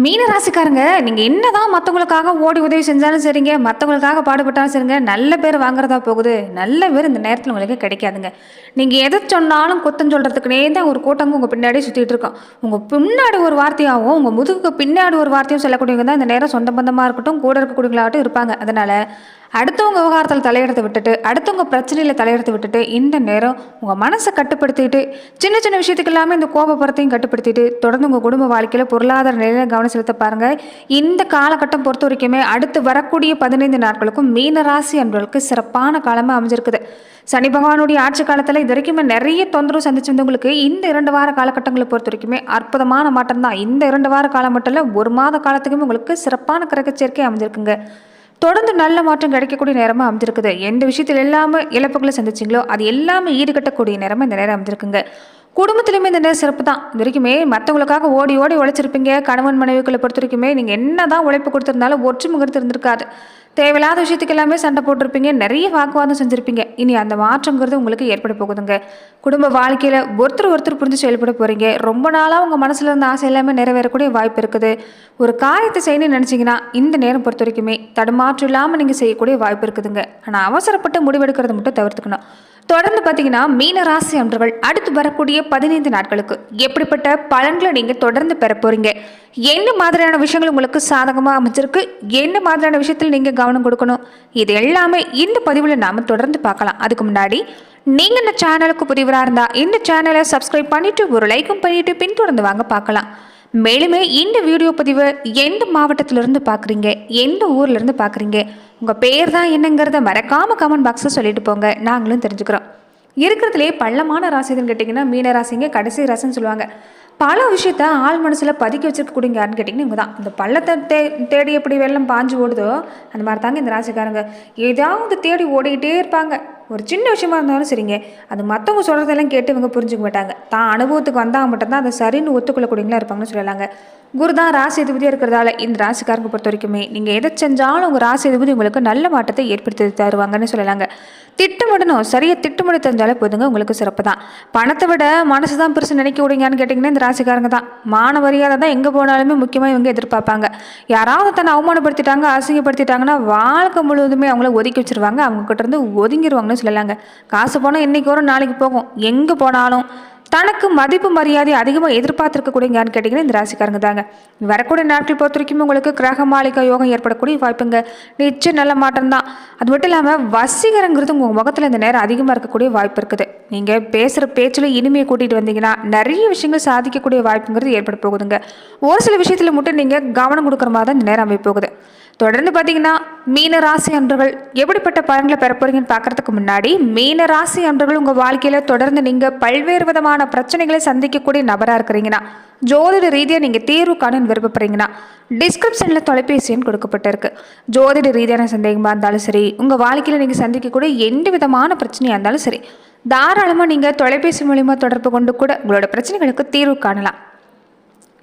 மீன ராசிக்காரங்க நீங்கள் என்னதான் மற்றவங்களுக்காக ஓடி உதவி செஞ்சாலும் சரிங்க மற்றவங்களுக்காக பாடுபட்டாலும் சரிங்க நல்ல பேர் வாங்குறதா போகுது நல்ல பேர் இந்த நேரத்தில் உங்களுக்கு கிடைக்காதுங்க. நீங்கள் எதை சொன்னாலும் குத்தம் சொல்கிறதுக்குனே தான் ஒரு கூட்டமும் உங்கள் பின்னாடி சுற்றிட்டு இருக்கோம். உங்கள் பின்னாடி ஒரு வார்த்தையாகவும் உங்கள் முதுகுக்கு பின்னாடி ஒரு வார்த்தையும் சொல்லக்கூடியவங்க தான் இந்த நேரம் சொந்த பந்தமாக இருக்கட்டும் கூட இருக்கக்கூடியவங்களாகட்டும் இருப்பாங்க. அதனால் அடுத்தவங்க விவகாரத்தில் தலையெடுத்து விட்டுட்டு அடுத்தவங்க பிரச்சனையில் தலையெடுத்து விட்டுட்டு இந்த நேரம் உங்கள் மனசை கட்டுப்படுத்திட்டு சின்ன சின்ன விஷயத்துக்கு எல்லாமே இந்த கோபப்புறத்தையும் கட்டுப்படுத்திட்டு தொடர்ந்து உங்கள் குடும்ப வாழ்க்கையில் பொருளாதார நிலையில கவனம் செலுத்த பாருங்க. இந்த காலகட்டம் பொறுத்த வரைக்குமே அடுத்து வரக்கூடிய பதினைந்து நாட்களுக்கும் மீன ராசி அன்பர்களுக்கு சிறப்பான காலமாக அமைஞ்சிருக்குது. சனி பகவானுடைய ஆட்சி காலத்தில் இது வரைக்குமே நிறைய தொந்தரவு சந்திச்சு வந்தவங்களுக்கு இந்த இரண்டு வார காலகட்டங்களை பொறுத்த வரைக்குமே அற்புதமான மாற்றம் தான் இந்த இரண்டு வார காலம் மட்டும் இல்லை ஒரு மாத காலத்துக்குமே உங்களுக்கு சிறப்பான கிரகச்சேர்க்கை அமைஞ்சிருக்குங்க. தொடர்ந்து நல்ல மாற்றம் கிடைக்கக்கூடிய நேரமாக அமைஞ்சிருக்குது. எந்த விஷயத்தில் எல்லாமே இழப்புகளை சந்திச்சிங்களோ அது எல்லாமே ஈடுகட்டக்கூடிய நேரமாக இந்த நேரம் அமைஞ்சிருக்குங்க. குடும்பத்திலுமே இந்த நேரம் சிறப்பு தான். இது வரைக்குமே மற்றவங்களுக்காக ஓடி ஓடி உழைச்சிருப்பீங்க. கணவன் மனைவிகளை பொறுத்த வரைக்குமே நீங்கள் என்ன தான் உழைப்பு கொடுத்துருந்தாலும் ஒற்றுமை கருத்து இருந்திருக்காது. தேவையில்லாத விஷயத்துக்கு எல்லாமே சண்டை போட்டிருப்பீங்க. நிறைய வாக்குவாதம் செஞ்சுருப்பீங்க. இனி அந்த மாற்றங்கிறது உங்களுக்கு ஏற்பட போகுதுங்க. குடும்ப வாழ்க்கையில் ஒருத்தர் ஒருத்தர் புரிஞ்சு செயல்பட போகிறீங்க ரொம்ப நாளாக உங்கள் மனசில் இருந்த ஆசை எல்லாமே நிறைவேறக்கூடிய வாய்ப்பு இருக்குது. ஒரு காரியத்தை செய்யணும்னு நினச்சிங்கன்னா இந்த நேரம் பொறுத்த வரைக்குமே தடுமாற்றம் இல்லாமல் நீங்கள் செய்யக்கூடிய வாய்ப்பு இருக்குதுங்க. ஆனால் அவசரப்பட்டு முடிவெடுக்கிறத மட்டும் தவிர்த்துக்கணும். தொடர்ந்து பார்த்தீங்கன்னா மீன ராசி அன்றர்கள் அடுத்து வரக்கூடிய பதினைந்து நாட்களுக்கு எப்படிப்பட்ட பலன்களை நீங்கள் தொடர்ந்து பெற போகிறீங்க என்ன மாதிரியான விஷயங்கள் உங்களுக்கு சாதகமாக அமைச்சிருக்கு என்ன மாதிரியான விஷயத்தில் நீங்கள் கவனம் கொடுக்கணும்? இது எல்லாமே இந்த பதிவில் நாம் தொடர்ந்து பார்க்கலாம். அதுக்கு முன்னாடி நீங்கள் இந்த சேனலுக்கு புதிவராக இருந்தால் இந்த சேனலை சப்ஸ்கிரைப் பண்ணிவிட்டு ஒரு லைக்கும் பண்ணிவிட்டு பின்தொடர்ந்து வாங்க பார்க்கலாம். மேலுமே இந்த வீடியோ பதிவை எந்த மாவட்டத்திலிருந்து பார்க்குறீங்க? எந்த ஊர்லேருந்து பார்க்குறீங்க? உங்கள் பேர் தான் என்னங்கிறத மறக்காமல் கமெண்ட் பாக்ஸில் சொல்லிட்டு போங்க. நாங்களும் தெரிஞ்சுக்கிறோம். இருக்கிறதுலே பள்ளமான ராசி எதுன்னு கேட்டிங்கன்னா மீன ராசிங்க கடைசி ராசின்னு சொல்லுவாங்க. பல விஷயத்த ஆள் மனசில் பதுக்கி வச்சுருக்கக்கூடிய யாருன்னு கேட்டிங்கன்னா இவங்க தான் இந்த பள்ளத்தை தே தேடி எப்படி வெள்ளம் பாஞ்சு ஓடுதோ அந்த மாதிரி தாங்க இந்த ராசிக்காரங்க. ஏதாவது தேடி ஓடிக்கிட்டே இருப்பாங்க. ஒரு சின்ன விஷயமா இருந்தாலும் சரிங்க. அது மற்றவங்க சொல்கிறதெல்லாம் கேட்டு இவங்க புரிஞ்சுக்க மாட்டாங்க. தான் அனுபவத்துக்கு வந்தால் மட்டும்தான் அதை சரின்னு ஒத்துக்கொள்ளக்கூடியங்களா இருப்பாங்கன்னு சொல்லலாங்க. குரு தான் ராசி அதிபதியாக இருக்கிறதால இந்த ராசிக்காரங்க பொறுத்த வரைக்குமே நீங்கள் எதை செஞ்சாலும் உங்கள் ராசி அதிபதி உங்களுக்கு நல்ல மாற்றத்தை ஏற்படுத்தி தருவாங்கன்னு சொல்லலாங்க. திட்டமிடணும். சரியாக திட்டமிட தெரிஞ்சாலே போதுங்க உங்களுக்கு சிறப்பு தான். பணத்தை விட மனசு தான் பெருசு நினைக்க விடுங்கன்னு கேட்டிங்கன்னா இந்த ராசிக்காரங்க தான். மான தான் எங்கே போனாலுமே முக்கியமாக இவங்க எதிர்பார்ப்பாங்க. யாராவது தன்னை அவமானப்படுத்திட்டாங்க அசிங்கப்படுத்திட்டாங்கன்னா வாழ்க்கை முழுவதுமே அவங்கள ஒதுக்கி வச்சிருவாங்க. அவங்க கிட்ட இருந்து ஒதுங்கிடுவாங்கன்னு சொல்லலாங்க. காசு போனால் இன்னைக்கு வரும் நாளைக்கு போகும். எங்கே போனாலும் தனக்கு மதிப்பு மரியாதை அதிகமாக எதிர்பார்த்துருக்கக்கூடிய யாருன்னு கேட்டிங்கன்னா இந்த ராசிக்காரங்க தாங்க. வரக்கூடிய நாட்கள் பொறுத்த வரைக்கும் உங்களுக்கு கிரக மாளிகை யோகம் ஏற்படக்கூடிய வாய்ப்புங்க. நிச்சயம் நல்ல மாற்றம் தான். அது மட்டும் இல்லாமல் வசீகரங்கிறது உங்கள் முகத்தில் இந்த நேரம் அதிகமாக இருக்கக்கூடிய வாய்ப்பு இருக்குது. நீங்கள் பேசுகிற பேச்சில் இனிமையை கூட்டிகிட்டு வந்தீங்கன்னா நிறைய விஷயங்கள் சாதிக்கக்கூடிய வாய்ப்புங்கிறது ஏற்பட போகுதுங்க. ஒரு சில விஷயத்தில் மட்டும் நீங்கள் கவனம் கொடுக்குற மாதிரி தான் இந்த நேரம் அமைப்போகுது தொடர்ந்து பார்த்தீங்கன்னா மீன ராசி அன்றர்கள் எப்படிப்பட்ட பலன்களை பெற போறீங்கன்னு பார்க்கறதுக்கு முன்னாடி மீன ராசி அன்றர்கள் உங்கள் வாழ்க்கையில் தொடர்ந்து நீங்கள் பல்வேறு விதமான பிரச்சனைகளை சந்திக்கக்கூடிய நபராக இருக்கிறீங்கன்னா ஜோதிட ரீதியாக நீங்கள் தீர்வு காண விருப்பப்படுறீங்கன்னா டிஸ்கிரிப்ஷனில் தொலைபேசி எண் கொடுக்கப்பட்டிருக்கு. ஜோதிட ரீதியான சந்தேகமாக இருந்தாலும் சரி உங்கள் வாழ்க்கையில் நீங்கள் சந்திக்கக்கூடிய எந்த விதமான பிரச்சனையாக இருந்தாலும் சரி தாராளமாக நீங்கள் தொலைபேசி மூலிமா தொடர்பு கொண்டு கூட உங்களோட பிரச்சனைகளுக்கு தீர்வு காணலாம்.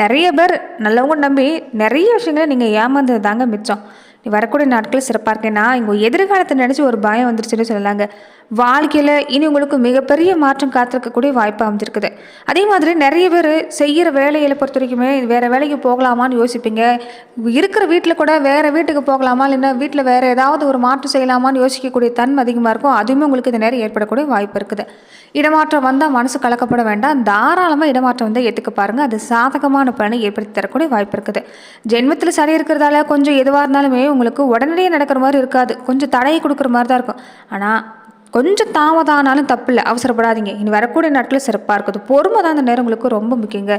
நிறைய பேர் நல்லவங்க நம்பி நிறைய விஷயங்களை நீங்கள் ஏமாந்தது தாங்க மிச்சம். நீ வரக்கூடிய நாட்கள் சிறப்பாக இருக்கேன்னா இங்கே எதிர்காலத்தை நினச்சி ஒரு பயம் வந்துருச்சுன்னு சொல்லலாங்க. வாழ்க்கையில் இனி உங்களுக்கு மிகப்பெரிய மாற்றம் காத்திருக்கக்கூடிய வாய்ப்பு அமைஞ்சிருக்குது. அதே மாதிரி நிறைய பேர் செய்கிற வேலைகளை பொறுத்த வரைக்குமே வேறு வேலைக்கு போகலாமான்னு யோசிப்பீங்க. இருக்கிற வீட்டில் கூட வேறு வீட்டுக்கு போகலாமா? இல்லைன்னா வீட்டில் வேறு ஏதாவது ஒரு மாற்றம் செய்யலாமான்னு யோசிக்கக்கூடிய தன்மை அதிகமாக இருக்கும் அதுவுமே உங்களுக்கு இந்த நேரம் ஏற்படக்கூடிய வாய்ப்பு இருக்குது. இடமாற்றம் வந்தால் மனசு கலக்கப்பட வேண்டாம். தாராளமாக இடமாற்றம் வந்து ஏற்றுக்க பாருங்கள் அது சாதகமான பலனை ஏற்படுத்தி தரக்கூடிய வாய்ப்பு இருக்குது. ஜென்மத்தில் சரி இருக்கிறதால கொஞ்சம் எதுவாக இருந்தாலுமே உங்களுக்கு உடனடியே நடக்கிற மாதிரி இருக்காது. கொஞ்சம் தடையை கொடுக்குற மாதிரி தான் இருக்கும். ஆனால் கொஞ்சம் தாமதானாலும் தப்பு இல்லை அவசரப்படாதீங்க. இனி வரக்கூடிய நாட்கள் சிறப்பாக இருக்குது. பொறுமை தான் இந்த நேரம் உங்களுக்கு ரொம்ப முக்கியங்க.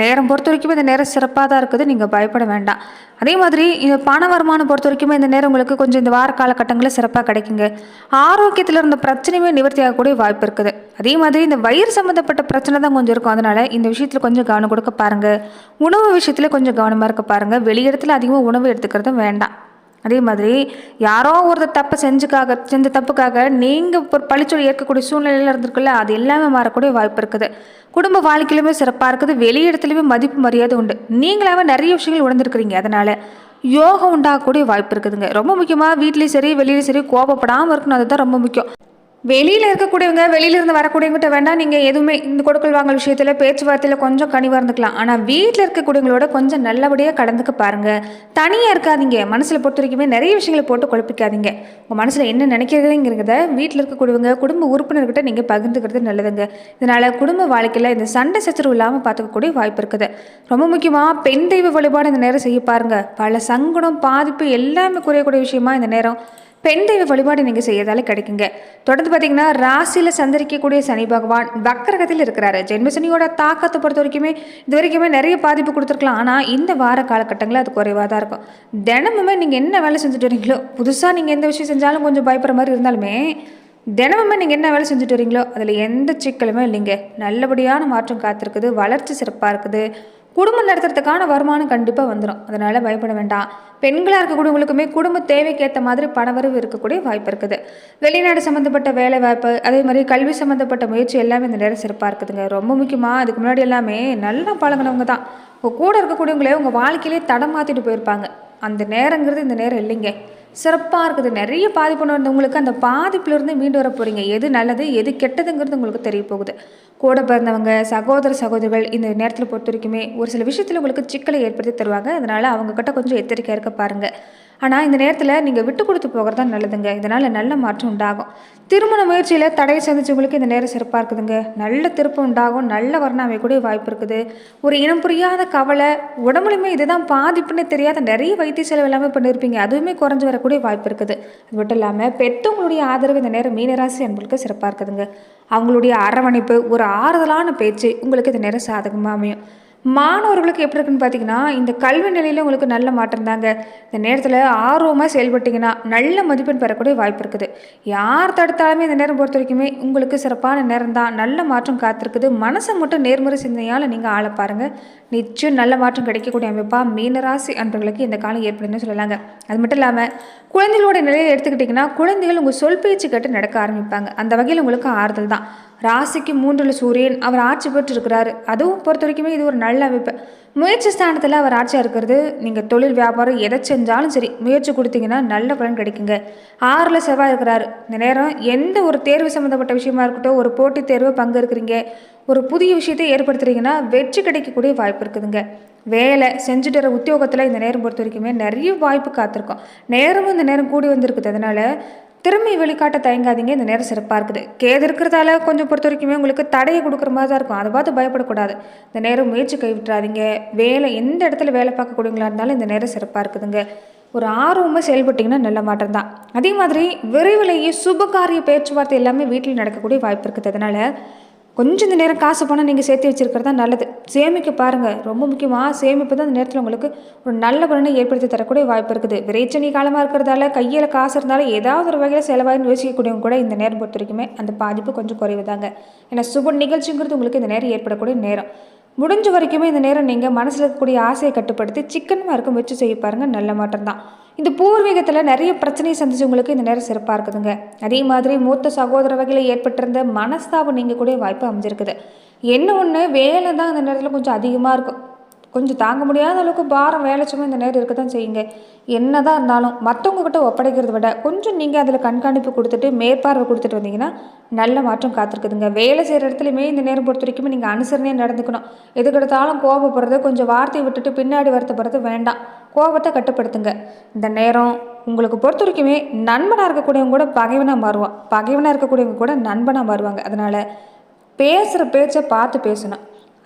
நேரம் பொறுத்த வரைக்கும் இந்த நேரம் சிறப்பாக தான் இருக்குது. நீங்கள் பயப்பட வேண்டாம். அதே மாதிரி இந்த பண வருமானம் பொறுத்த வரைக்கும் இந்த நேரம் உங்களுக்கு கொஞ்சம் இந்த வார காலகட்டங்களில் சிறப்பாக கிடைக்குங்க. ஆரோக்கியத்தில் இருந்த பிரச்சனையுமே நிவர்த்தி ஆகக்கூடிய வாய்ப்பு இருக்குது. அதே மாதிரி இந்த வயிறு சம்மந்தப்பட்ட பிரச்சனை தான் கொஞ்சம் இருக்கும். அதனால் இந்த விஷயத்தில் கொஞ்சம் கவனம் கொடுக்க பாருங்கள் உணவு விஷயத்தில் கொஞ்சம் கவனமாக இருக்க பாருங்கள் வெளியிடத்தில் அதிகமாக உணவு எடுத்துக்கிறதும் வேண்டாம். அதே மாதிரி யாரோ ஒருத்தர் தப்பை செஞ்சுக்காக செஞ்ச தப்புக்காக நீங்கள் இப்போ பழிச்சொல் ஏற்கக்கூடிய சூழ்நிலையில் இருந்திருக்குல்ல அது எல்லாமே மாறக்கூடிய வாய்ப்பு இருக்குது. குடும்ப வாழ்க்கையிலுமே சிறப்பாக இருக்குது. வெளியிடத்துலையுமே மதிப்பு மரியாதை உண்டு. நீங்களாவே நிறைய விஷயங்கள் உணர்ந்துருக்குறீங்க அதனால். யோகம் உண்டாகக்கூடிய வாய்ப்பு இருக்குதுங்க. ரொம்ப முக்கியமாக வீட்லேயும் சரி வெளியிலையும் சரி கோபப்படாமல் இருக்கணும். அதுதான் ரொம்ப முக்கியம். வெளியில் இருக்கக்கூடியவங்க வெளியிலேருந்து வரக்கூடியவங்ககிட்ட வேண்டாம் நீங்கள் எதுவுமே இந்த கொடுக்கல் வாங்கல் விஷயத்தில் பேச்சுவார்த்தையில் கொஞ்சம் கனிவாக இருந்துக்கலாம். ஆனால் வீட்டில் இருக்கக்கூடியவங்களோட கொஞ்சம் நல்லபடியாக கடந்துக்க பாருங்கள் தனியாக இருக்காதீங்க. மனசில் பொறுத்த வரைக்குமே நிறைய விஷயங்களை போட்டு குழப்பிக்காதீங்க. உங்கள் மனசில் என்ன நினைக்கிறதுங்கிறத வீட்டில் இருக்கக்கூடியவங்க குடும்ப உறுப்பினர்கிட்ட நீங்கள் பகிர்ந்துக்கிறது நல்லதுங்க. இதனால் குடும்ப வாழ்க்கையில் இந்த சண்டை சச்சரவு இல்லாமல் பார்த்துக்கக்கூடிய வாய்ப்பு இருக்குது. ரொம்ப முக்கியமாக பெண் தெய்வ வழிபாடு இந்த நேரம் செய்ய பாருங்கள் பல சங்கடம் பாதிப்பு எல்லாமே குறையக்கூடிய விஷயமா இந்த நேரம். பெண் தெய்வ வழிபாடு நீங்கள் செய்யறதால கிடைக்குங்க. தொடர்ந்து பார்த்தீங்கன்னா ராசியில் சந்தரிக்கக்கூடிய சனி பகவான் வக்கரகத்தில் இருக்கிறாரு. ஜென்மசனியோட தாக்கத்தை பொறுத்த வரைக்குமே இது வரைக்குமே நிறைய பாதிப்பு கொடுத்துருக்கலாம். ஆனால் இந்த வார காலகட்டங்களில் அது குறைவாக தான் இருக்கும். தினமுமே நீங்கள் என்ன வேலை செஞ்சுட்டு வரீங்களோ புதுசாக நீங்கள் எந்த விஷயம் செஞ்சாலும் கொஞ்சம் பயப்படுற மாதிரி இருந்தாலுமே தினமுமே நீங்கள் என்ன வேலை செஞ்சுட்டு வரீங்களோ அதில் எந்த சிக்கலுமே இல்லைங்க. நல்லபடியான மாற்றம் காத்திருக்குது வளர்ச்சி சிறப்பாக இருக்குது. குடும்பம் நடத்துறதுக்கான வருமானம் கண்டிப்பாக வந்துடும் அதனால் பயப்பட வேண்டாம். பெண்களாக இருக்கக்கூடியவங்களுக்குமே குடும்ப தேவைக்கேற்ற மாதிரி பணவரவு இருக்கக்கூடிய வாய்ப்பு இருக்குது. வெளிநாடு சம்மந்தப்பட்ட வேலை வாய்ப்பு அதே மாதிரி கல்வி சம்மந்தப்பட்ட முயற்சி எல்லாமே இந்த நேரம் சிறப்பாக இருக்குதுங்க. ரொம்ப முக்கியமாக அதுக்கு முன்னாடி எல்லாமே நல்லா பழகினவங்க தான். உங்கள் கூட இருக்கக்கூடியவங்களே உங்கள் வாழ்க்கையிலே தடம் மாற்றிட்டு போயிருப்பாங்க. அந்த நேரங்கிறது இந்த நேரம் இல்லைங்க. சிறப்பாக இருக்குது. நிறைய பாதிப்பு வந்தவங்களுக்கு அந்த பாதிப்புலேருந்து மீண்டு வர போகிறீங்க எது நல்லது எது கெட்டதுங்கிறது உங்களுக்கு தெரிய போகுது. கூட பிறந்தவங்க சகோதர சகோதரிகள் இந்த நேரத்தில் பொறுத்த வரைக்குமே ஒரு சில விஷயத்தில் உங்களுக்கு சிக்கலை ஏற்படுத்தி தருவாங்க. அதனால் அவங்கக்கிட்ட கொஞ்சம் எச்சரிக்கையாக இருக்க பாருங்கள் ஆனால் இந்த நேரத்தில் நீங்கள் விட்டு கொடுத்து போகிறது தான் நல்லதுங்க. இதனால் நல்ல மாற்றம் உண்டாகும். திருமண முயற்சியில் தடை சந்திச்சவங்களுக்கு இந்த நேரம் சிறப்பாக இருக்குதுங்க. நல்ல திருப்பம் உண்டாகும். நல்ல வரணம் கூட வாய்ப்பு இருக்குது. ஒரு இனம் புரியாத கவலை உடம்புலையுமே இதுதான் பாதிப்புன்னு தெரியாத நிறைய வைத்திய செலவு எல்லாமே பண்ணியிருப்பீங்க அதுவுமே குறைஞ்சு வரக்கூடிய வாய்ப்பு இருக்குது. அது மட்டும் இல்லாமல் பெற்றவங்களுடைய ஆதரவு இந்த நேரம் மீனராசி அன்புகளுக்கு சிறப்பாக இருக்குதுங்க. அவங்களுடைய அரவணைப்பு ஒரு ஆறுதலான பேச்சு உங்களுக்கு இந்த நேரம் சாதகமாக அமையும். மாணவர்களுக்கு எப்படி இருக்குன்னு பார்த்தீங்கன்னா இந்த கல்வி நிலையில் உங்களுக்கு நல்ல மாற்றம் தாங்க. இந்த நேரத்தில் ஆர்வமாக செயல்பட்டிங்கன்னா நல்ல மதிப்பெண் பெறக்கூடிய வாய்ப்பு இருக்குது. யார் தடுத்தாலுமே இந்த நேரம் பொறுத்த வரைக்குமே உங்களுக்கு சிறப்பான நேரம் தான் நல்ல மாற்றம் காத்திருக்குது. மனசை மட்டும் நேர்முறை சிந்தனையால் நீங்கள் ஆள பாருங்கள் நிச்சயம் நல்ல மாற்றம் கிடைக்கக்கூடிய அமைப்பாக மீனராசி அன்பர்களுக்கு இந்த காலம் ஏற்படுதுன்னு சொல்லலாங்க. அது மட்டும் இல்லாமல் குழந்தைகளோட நிலையை எடுத்துக்கிட்டிங்கன்னா குழந்தைகள் உங்கள் சொல் பேச்சு கேட்டு நடக்க ஆரம்பிப்பாங்க. அந்த வகையில் உங்களுக்கு ஆறுதல் தான். ராசிக்கு மூன்றில் சூரியன் அவர் ஆட்சி பெற்றிருக்கிறாரு. அதுவும் பொறுத்த வரைக்குமே இது ஒரு நல்ல அமைப்பு. முயற்சி ஸ்தானத்தில் அவர் ஆட்சியாக இருக்கிறது. நீங்கள் தொழில் வியாபாரம் எதை செஞ்சாலும் சரி முயற்சி கொடுத்தீங்கன்னா நல்ல பலன் கிடைக்குங்க. ஆறில் செவ்வாய் இருக்கிறாரு. இந்த நேரம் எந்த ஒரு தேர்வு சம்மந்தப்பட்ட விஷயமா இருக்கட்டும் ஒரு போட்டித் தேர்வு பங்கு இருக்கிறீங்க ஒரு புதிய விஷயத்தை ஏற்படுத்துறீங்கன்னா வெற்றி கிடைக்கக்கூடிய வாய்ப்பு இருக்குதுங்க. வேலை செஞ்சுட்டு வர உத்தியோகத்தில் இந்த நேரம் பொறுத்த வரைக்குமே நிறைய வாய்ப்பு காத்திருக்கோம். நேரமும் இந்த நேரம் கூடி வந்திருக்குது. அதனால் திறமை வெளிக்காட்ட தயங்காதீங்க. இந்த நேரம் சிறப்பாக இருக்குது. கேது இருக்கிறதால கொஞ்சம் பொறுத்த வரைக்குமே உங்களுக்கு தடையை கொடுக்குற மாதிரி தான் இருக்கும். அதை பார்த்து பயப்படக்கூடாது. இந்த நேரம் முயற்சி கைவிட்டுறாதீங்க. வேலை எந்த இடத்துல வேலை பார்க்கக்கூடியவங்களா இருந்தாலும் இந்த நேரம் சிறப்பாக இருக்குதுங்க. ஒரு ஆர்வமாக செயல்பட்டிங்கன்னா நல்ல மாற்றம் தான். அதே மாதிரி விரைவிலேயே சுபகாரிய பேச்சுவார்த்தை எல்லாமே வீட்டில் நடக்கக்கூடிய வாய்ப்பு இருக்குது. அதனால் கொஞ்சம் இந்த நேரம் காசு பணம் நீங்கள் சேர்த்து வச்சுருக்கிறது தான் நல்லது. சேமிக்க பாருங்கள் ரொம்ப முக்கியமாக சேமிப்பு தான் இந்த நேரத்தில் உங்களுக்கு ஒரு நல்ல பலனை ஏற்படுத்தி தரக்கூடிய வாய்ப்பு இருக்குது. விரைச்சனி காலமாக இருக்கிறதால கையில் காசு இருந்தாலும் ஏதாவது ஒரு வகையில் செலவாயின்னு யோசிக்கக்கூடியவங்க கூட இந்த நேரம் பொறுத்த வரைக்குமே அந்த பாதிப்பு கொஞ்சம் குறைவுதாங்க ஏன்னா சுப நிகழ்ச்சிங்கிறது உங்களுக்கு இந்த நேரம் ஏற்படக்கூடிய நேரம். முடிஞ்ச வரைக்குமே இந்த நேரம் நீங்கள் மனசில் இருக்கக்கூடிய ஆசையை கட்டுப்படுத்தி சிக்கனமாக இருக்க முயற்சி செய்ய பாருங்கள் நல்ல மாற்றம் தான். இந்த பூர்வீகத்தில் நிறைய பிரச்சனையை சந்திச்சவங்களுக்கு இந்த நேரம் சிறப்பாக இருக்குதுங்க. அதே மாதிரி மூத்த சகோதர வகையில் ஏற்பட்டிருந்த மனஸ்தாபம் நீங்கள் கூட வாய்ப்பு அமைஞ்சிருக்குது. என்ன ஒன்று வேலை தான் இந்த நேரத்தில் கொஞ்சம் அதிகமாக இருக்கும். கொஞ்சம் தாங்க முடியாத அளவுக்கு பாரம் வேலை சும்மா இந்த நேரம் இருக்க தான் செய்யுங்க. என்ன தான் இருந்தாலும் மற்றவங்கக்கிட்ட ஒப்படைக்கிறத விட கொஞ்சம் நீங்கள் அதில் கண்காணிப்பு கொடுத்துட்டு மேற்பார்வை கொடுத்துட்டு வந்தீங்கன்னா நல்ல மாற்றம் காத்திருக்குதுங்க. வேலை செய்கிற இடத்துலையுமே இந்த நேரம் பொறுத்த வரைக்கும் நீங்கள் அனுசரணையாக நடந்துக்கணும். எதுக்கெடுத்தாலும் கோபப்படுறது கொஞ்சம் வார்த்தையை விட்டுட்டு பின்னாடி வருத்தப்படுறது வேண்டாம். கோபத்தை கட்டுப்படுத்துங்க. இந்த நேரம் உங்களுக்கு பொறுத்த வரைக்குமே நண்பனாக இருக்கக்கூடியவங்க கூட பகைவனாக மாறுவான் பகைவனாக இருக்கக்கூடியவங்க கூட நண்பனாக மாறுவாங்க. அதனால் பேசுகிற பேச்சை பார்த்து பேசணும்.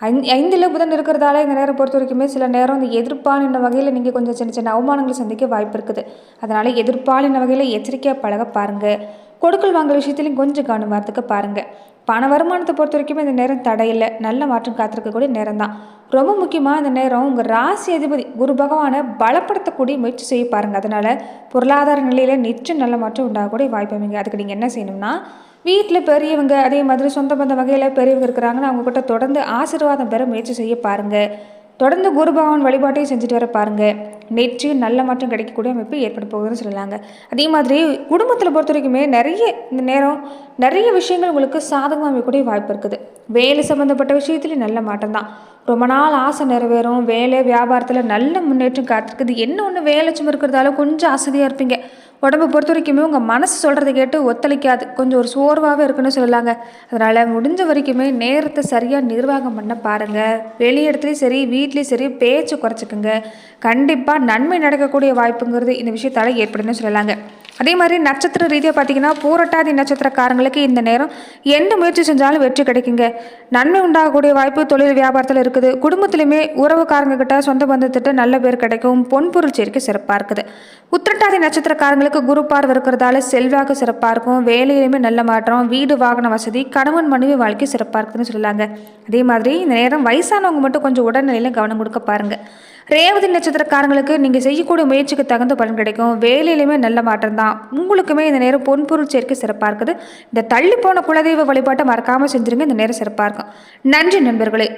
ஐந் ஐந்தில் புதன் இருக்கிறதால இந்த நேரம் பொறுத்த வரைக்குமே சில நேரம் இந்த எதிர்ப்பாளின வகையில் நீங்கள் கொஞ்சம் சின்ன சின்ன அவமானங்களை சந்திக்க வாய்ப்பு இருக்குது. அதனால் எதிர்ப்பாளின வகையில் எச்சரிக்கையாக பழக பாருங்கள் கொடுக்கல் வாங்குற விஷயத்துலையும் கொஞ்சம் கவனமாக பாருங்கள் பண வருமானத்தை பொறுத்த வரைக்குமே இந்த நேரம் தடையில்லை. நல்ல மாற்றம் காத்திருக்கக்கூடிய நேரம் தான் ரொம்ப முக்கியமாக இந்த நேரம் உங்கள் ராசி அதிபதி குரு பகவானை பலப்படுத்தக்கூடிய முயற்சி செய்ய பாருங்கள் அதனால் பொருளாதார நிலையில் நிச்சயம் நல்ல மாற்றம் உண்டாகக்கூடிய வாய்ப்பு அமைங்க அதுக்கு நீங்கள் என்ன செய்யணும்னா வீட்டில் பெரியவங்க அதே மாதிரி சொந்த பந்த வகையில் பெரியவங்க இருக்கிறாங்கன்னா அவங்கக்கிட்ட தொடர்ந்து ஆசீர்வாதம் பெற முயற்சி செய்ய பாருங்கள் தொடர்ந்து குரு பகவான் வழிபாட்டையும் செஞ்சுட்டு வர பாருங்கள் நிச்சயம் நல்ல மாற்றம் கிடைக்கக்கூடிய அமைப்பு ஏற்பட போகுதுன்னு சொல்லலாங்க. அதே மாதிரி குடும்பத்தில் பொறுத்த வரைக்குமே நிறைய இந்த நேரம் நிறைய விஷயங்கள் உங்களுக்கு சாதகமாக அமைக்கக்கூடிய வாய்ப்பு இருக்குது. வேலை சம்மந்தப்பட்ட விஷயத்துலையும் நல்ல மாற்றம் தான். ரொம்ப நாள் ஆசை நிறைவேறும். வேலை வியாபாரத்தில் நல்ல முன்னேற்றம் காத்திருக்குது. என்ன ஒன்று வேலை சும்மா இருக்கிறதால கொஞ்சம் அசதியாக இருப்பீங்க. உடம்பு பொறுத்த வரைக்குமே உங்கள் மனசு சொல்கிறத கேட்டு ஒத்துழைக்காது. கொஞ்சம் ஒரு சோர்வாகவே இருக்குன்னு சொல்லலாங்க. அதனால் முடிஞ்ச வரைக்குமே நேரத்தை சரியாக நிர்வாகம் பண்ண பாருங்கள் வெளி இடத்துலையும் சரி வீட்லேயும் சரி பேச்சு குறைச்சிக்குங்க. கண்டிப்பாக நன்மை நடக்கக்கூடிய வாய்ப்புங்கிறது இந்த விஷயத்தால் ஏற்படுதுன்னு சொல்லலாங்க. அதே மாதிரி நட்சத்திர ரீதியாக பார்த்தீங்கன்னா பூரட்டாதி நட்சத்திரக்காரங்களுக்கு இந்த நேரம் எந்த முயற்சி செஞ்சாலும் வெற்றி கிடைக்குங்க. நன்மை உண்டாகக்கூடிய வாய்ப்பு தொழில் வியாபாரத்தில் இருக்குது. குடும்பத்திலுமே உறவுக்காரங்க கிட்ட சொந்த பந்தத்திட்ட நல்ல பேர் கிடைக்கும். பொன்பொருள் சேர்க்கை சிறப்பாக இருக்குது. உத்திரட்டாதி நட்சத்திரக்காரங்களுக்கு குரு பார்வை இருக்கிறதால செல்வாக்கு சிறப்பாக இருக்கும். வேலையிலுமே நல்ல மாற்றம் வீடு வாகன வசதி கணவன் மனைவி வாழ்க்கை சிறப்பாக இருக்குதுன்னு சொல்லலாங்க. அதே மாதிரி இந்த நேரம் வயசானவங்க மட்டும் கொஞ்சம் உடல்நிலையில கவனம் கொடுக்க பாருங்கள் ரேவதி நட்சத்திரக்காரங்களுக்கு நீங்கள் செய்யக்கூடிய முயற்சிக்கு தகுந்த பலன் கிடைக்கும். வேலையிலுமே நல்ல மாற்றம் தான். உங்களுக்குமே இந்த நேரம் பொன்பொருள் சேர்க்கை சிறப்பாக இருக்குது. இந்த தள்ளி போன குலதெய்வ வழிபாட்டை மறக்காமல் செஞ்சுருங்க. இந்த நேரம் சிறப்பாக இருக்கும். நன்றி நண்பர்களே.